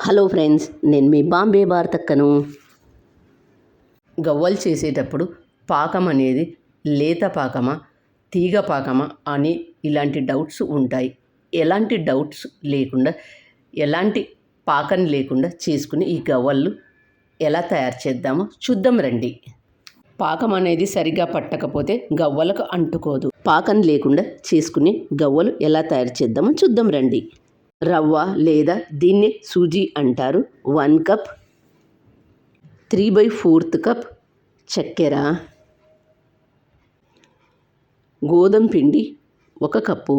Hello friends నేను మీ బాంబే భారతక్కను గవ్వలు చేసేటప్పుడు పాకం అనేది లేత పాకమా తీగ పాకమా అని ఇలాంటి డౌట్స్ ఉంటాయి. ఎలాంటి డౌట్స్ లేకుండా ఎలాంటి పాకం లేకుండా చేసుకుని ఈ గవ్వలు ఎలా తయారు చేద్దామో చూద్దాం రండి. పాకం అనేది సరిగా పట్టకపోతే గవ్వలకు అంటుకోదు. పాకం లేకుండా చేసుకుని గవ్వలు ఎలా తయారు చేద్దామో చూద్దాం రండి. రవ్వ లేదా దీన్నే సూజీ అంటారు. One cup three by fourth cup చక్కెర గోధుమ పిండి ఒక కప్పు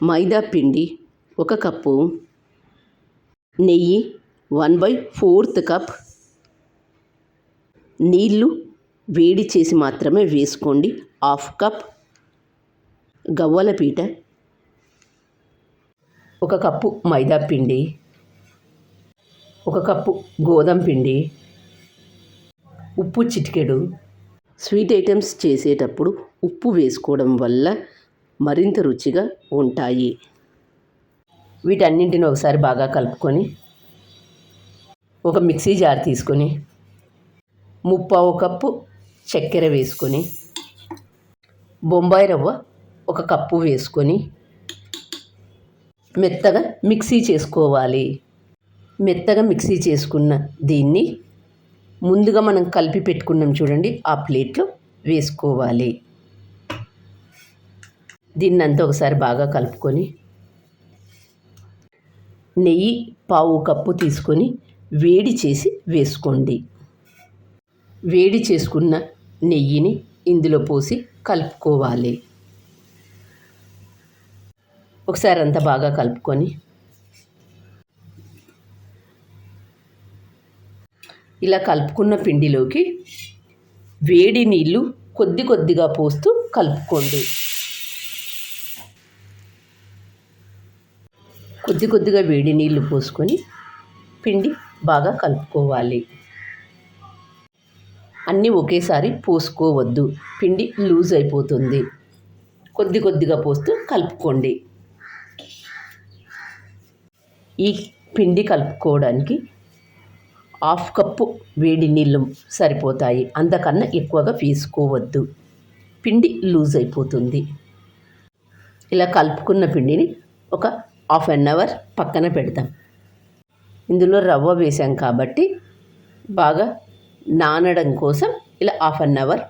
మైదా పిండి ఒక కప్పు నెయ్యి వన్ బై ఫోర్త్ కప్. నీళ్ళు వేడి చేసి మాత్రమే వేసుకోండి. హాఫ్ కప్ గవ్వల పీట ఒక కప్పు మైదా పిండి ఒక కప్పు గోధుమ పిండి ఉప్పు చిటికెడు. స్వీట్ ఐటమ్స్ చేసేటప్పుడు ఉప్పు వేసుకోవడం వల్ల మరింత రుచిగా ఉంటాయి. వీటన్నింటిని ఒకసారి బాగా కలుపుకొని ఒక మిక్సీ జార్ తీసుకొని ముప్పావు కప్పు చక్కెర వేసుకొని బొంబాయి రవ్వ ఒక కప్పు వేసుకొని మెత్తగా మిక్సీ చేసుకోవాలి. మెత్తగా మిక్సీ చేసుకున్న దీన్ని ముందుగా మనం కలిపి పెట్టుకున్నాం చూడండి ఆ ప్లేట్లో వేసుకోవాలి. దీన్ని అంతా ఒకసారి బాగా కలుపుకొని నెయ్యి పావు కప్పు తీసుకొని వేడి చేసి వేసుకోండి. వేడి చేసుకున్న నెయ్యిని ఇందులో పోసి కలుపుకోవాలి. ఒకసారి అంతా బాగా కలుపుకొని ఇలా కలుపుకున్న పిండిలోకి వేడి నీళ్ళు కొద్ది కొద్దిగా పోస్తూ కలుపుకోండి. కొద్ది కొద్దిగా వేడి నీళ్ళు పోసుకొని పిండి బాగా కలుపుకోవాలి. అన్నీ ఒకేసారి పోసుకోవద్దు. పిండి లూజ్ అయిపోతుంది. కొద్ది కొద్దిగా పోస్తూ కలుపుకోండి. ఈ పిండి కలుపుకోవడానికి హాఫ్ కప్పు వేడి నీళ్ళు సరిపోతాయి. అంతకన్నా ఎక్కువగా వేసుకోవద్దు. పిండి లూజ్ అయిపోతుంది. ఇలా కలుపుకున్న పిండిని ఒక హాఫ్ అన్ అవర్ పక్కన పెడతాం. ఇందులో రవ్వ వేసాం కాబట్టి బాగా నానడం కోసం ఇలా హాఫ్ అన్ అవర్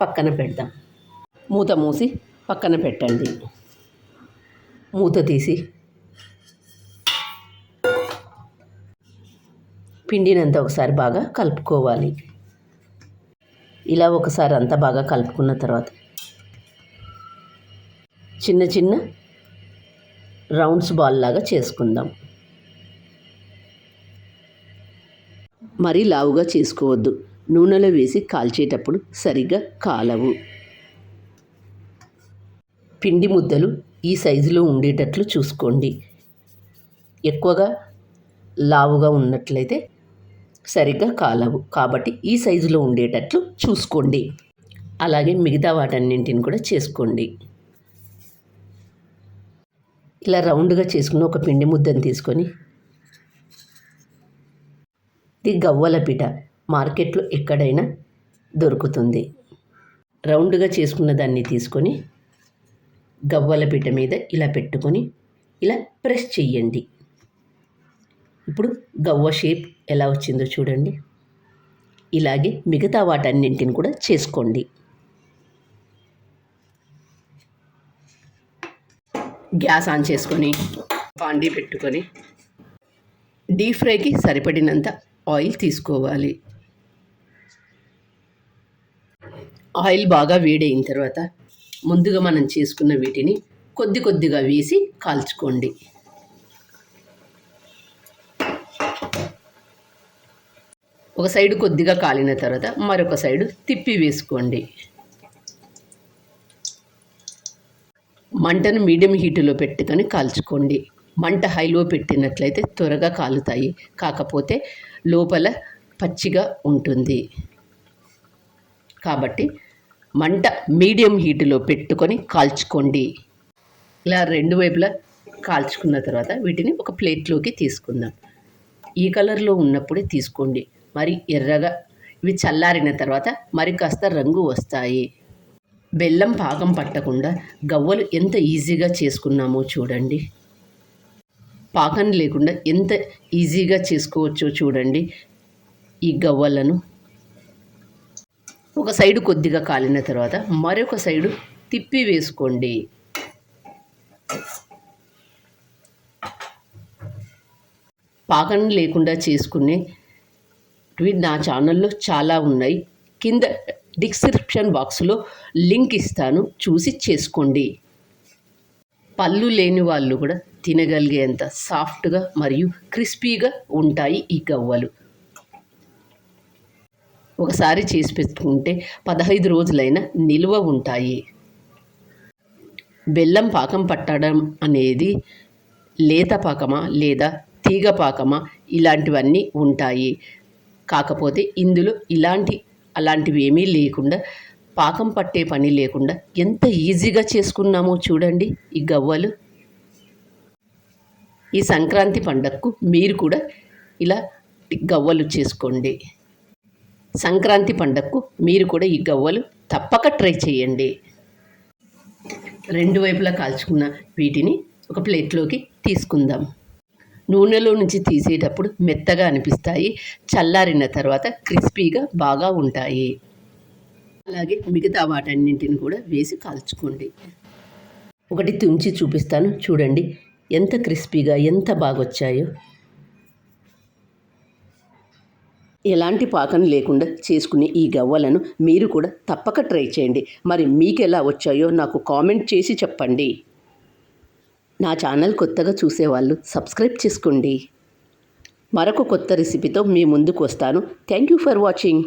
పక్కన పెడదాం మూత మూసి పక్కన పెట్టండి. మూత తీసి పిండినంత ఒకసారి బాగా కలుపుకోవాలి. ఇలా ఒకసారి అంతా బాగా కలుపుకున్న తర్వాత చిన్న చిన్న రౌండ్స్ బాల్ లాగా చేసుకుందాం. మరీ లావుగా చేసుకోవద్దు. నూనెలో వేసి కాల్చేటప్పుడు సరిగ్గా కాలవు. పిండి ముద్దలు ఈ సైజులో ఉండేటట్లు చూసుకోండి. ఎక్కువగా లావుగా ఉన్నట్లయితే సరిగ్గా కాలవు. కాబట్టి ఈ సైజులో ఉండేటట్లు చూసుకోండి. అలాగే మిగతా వాటన్నింటిని కూడా చేసుకోండి. ఇలా రౌండ్గా చేసుకుని ఒక పిండి ముద్దను తీసుకొని ఇది గవ్వల పిట మార్కెట్లో ఎక్కడైనా దొరుకుతుంది. రౌండ్గా చేసుకున్న దాన్ని తీసుకొని గవ్వల పిట మీద ఇలా పెట్టుకొని ఇలా ప్రెస్ చెయ్యండి. ఇప్పుడు గవ్వ షేప్ ఎలా వచ్చిందో చూడండి. ఇలాగే మిగతా వాటన్నింటిని కూడా చేసుకోండి. గ్యాస్ ఆన్ చేసుకొని పాండి పెట్టుకొని డీప్ ఫ్రైకి సరిపడినంత ఆయిల్ తీసుకోవాలి. ఆయిల్ బాగా వేడైన తర్వాత ముందుగా మనం చేసుకున్న వీటిని కొద్ది కొద్దిగా వేసి కాల్చుకోండి. ఒక సైడు కొద్దిగా కాలిన తర్వాత మరొక సైడు తిప్పి వేసుకోండి. మంటను మీడియం హీటులో పెట్టుకొని కాల్చుకోండి. మంట హైలో పెట్టినట్లయితే త్వరగా కాలుతాయి. కాకపోతే లోపల పచ్చిగా ఉంటుంది. కాబట్టి మంట మీడియం హీటులో పెట్టుకొని కాల్చుకోండి. ఇలా రెండు వైపులా కాల్చుకున్న తర్వాత వీటిని ఒక ప్లేట్లోకి తీసుకుందాం. ఈ కలర్లో ఉన్నప్పుడే తీసుకోండి. మరి ఎర్రగా. ఇవి చల్లారిన తర్వాత మరి కాస్త రంగు వస్తాయి. బెల్లం పాకం పట్టకుండా గవ్వలు ఎంత ఈజీగా చేసుకున్నామో చూడండి. పాకం లేకుండా ఎంత ఈజీగా చేసుకోవచ్చో చూడండి ఈ గవ్వలను. ఒక సైడు కొద్దిగా కాలిన తర్వాత మరొక సైడు తిప్పి వేసుకోండి. పాకం లేకుండా చేసుకునే ఇవి నా ఛానల్లో చాలా ఉన్నాయి. కింద డిస్క్రిప్షన్ బాక్స్లో లింక్ ఇస్తాను. చూసి చేసుకోండి. పళ్ళు లేని వాళ్ళు కూడా తినగలిగేంత సాఫ్ట్గా మరియు క్రిస్పీగా ఉంటాయి ఈ గవ్వలు. ఒకసారి చేసి పెట్టుకుంటే పదహైదు రోజులైనా నిల్వ ఉంటాయి. బెల్లం పాకం పట్టడం అనేది లేత పాకమా లేదా తీగ పాకమా ఇలాంటివన్నీ ఉంటాయి. కాకపోతే ఇందులో ఇలాంటి అలాంటివి ఏమీ లేకుండా పాకం పట్టే పని లేకుండా ఎంత ఈజీగా చేసుకున్నామో చూడండి ఈ గవ్వలు. ఈ సంక్రాంతి పండగకు మీరు కూడా ఇలా గవ్వలు చేసుకోండి. సంక్రాంతి పండగకు మీరు కూడా ఈ గవ్వలు తప్పక ట్రై చేయండి. రెండు వైపులా కాల్చుకున్న వీటిని ఒక ప్లేట్లోకి తీసుకుందాం. నూనెలో నుంచి తీసేటప్పుడు మెత్తగా అనిపిస్తాయి. చల్లారిన తర్వాత క్రిస్పీగా బాగా ఉంటాయి. అలాగే మిగతా వాటన్నింటిని కూడా వేసి కాల్చుకోండి. ఒకటి తుంచి చూపిస్తాను. చూడండి ఎంత క్రిస్పీగా ఎంత బాగా వచ్చాయో ఎలాంటి పాకం లేకుండా చేసుకునే ఈ గవ్వలను మీరు కూడా తప్పక ట్రై చేయండి. మరి మీకు ఎలా వచ్చాయో నాకు కామెంట్ చేసి చెప్పండి. నా ఛానల్ కొత్తగా చూసేవాళ్ళు సబ్స్క్రైబ్ చేసుకోండి. మరొక కొత్త రెసిపీతో మీ ముందుకు వస్తాను. Thank you for watching.